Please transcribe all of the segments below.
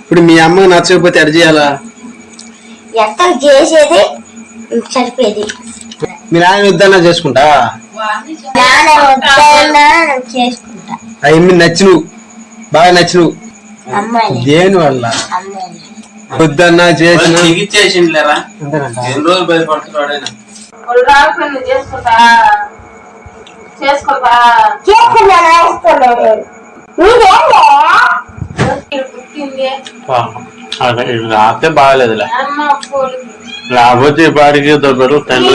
ఇప్పుడు మీ అమ్మకి నచ్చకపోతే ఎడ చేయాలా? ఎట్ట చేసేది? సరిపోయేది. మీ నాయన వద్దన్నా చేసుకుంటా? నాన్న వద్దన్నా చేసుకుంటా. అవి నచ్చి నువ్వు బాగా నచ్చి నువ్వు దేని వల్ల? వద్దన్నా చేసిన చికిత్సేసిండ్లేరా ఎన్ని రోజులు భయపడుతున్నాడు ఆయన వాళ్ళు రాకపోయినా చేసుకుంటా. రాస్తే బాగాలేదులే. లేకపోతే ఈ పాడికి దొబ్బరు తండ్రి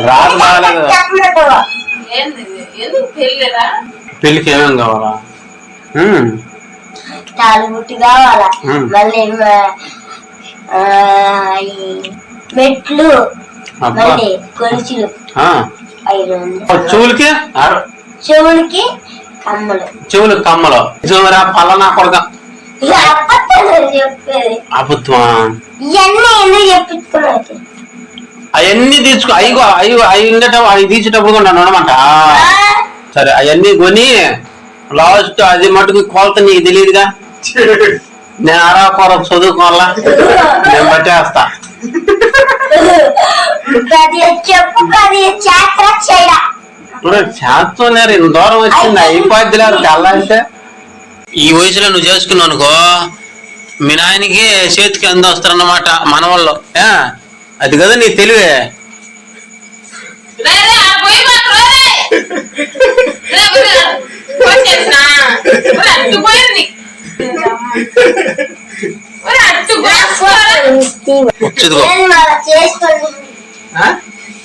రాదు బాగాలేదు. చెప్పలేదు ఏంది ఇది? ఎందుకు పెళ్ళిరా పెళ్ళికి ఏమేం కావాలా? కావాలా. మళ్ళీ మెట్లు అబ్బా. మళ్ళీ. చెవులకి కమ్మలు. చెవులకి కమ్మలు. చూమరా పలానా కొడక. ఇలా అబద్ధాలు చెప్పేది. అబద్ధమా ఇవన్నీ ఎందుకు చెప్పించుకున్నావు? అవన్నీ తీసుకో అవి అవి అవి ఉండేటప్పుడు అవి తీసేటప్పుడు నన్ను ఉండమంట. సరే అవన్నీ కొని లాస్ట్ అది మటుకు కొలత నీకు తెలియదుగా? నేను అరా కొర చదువుకోవాలా? నేను పట్టేస్తా చెప్పు ఇప్పుడు చేస్తున్నారు ఇంత దూరం వచ్చింది అయిపోద్ది లేదు తెల్లంటే ఈ వయసులో నువ్వు చేసుకున్నావు అనుకో మీ నాయనకి చేతికి అంద వస్తారన్నమాట మన వాళ్ళు? అది కదా నీ తెలివే. రే,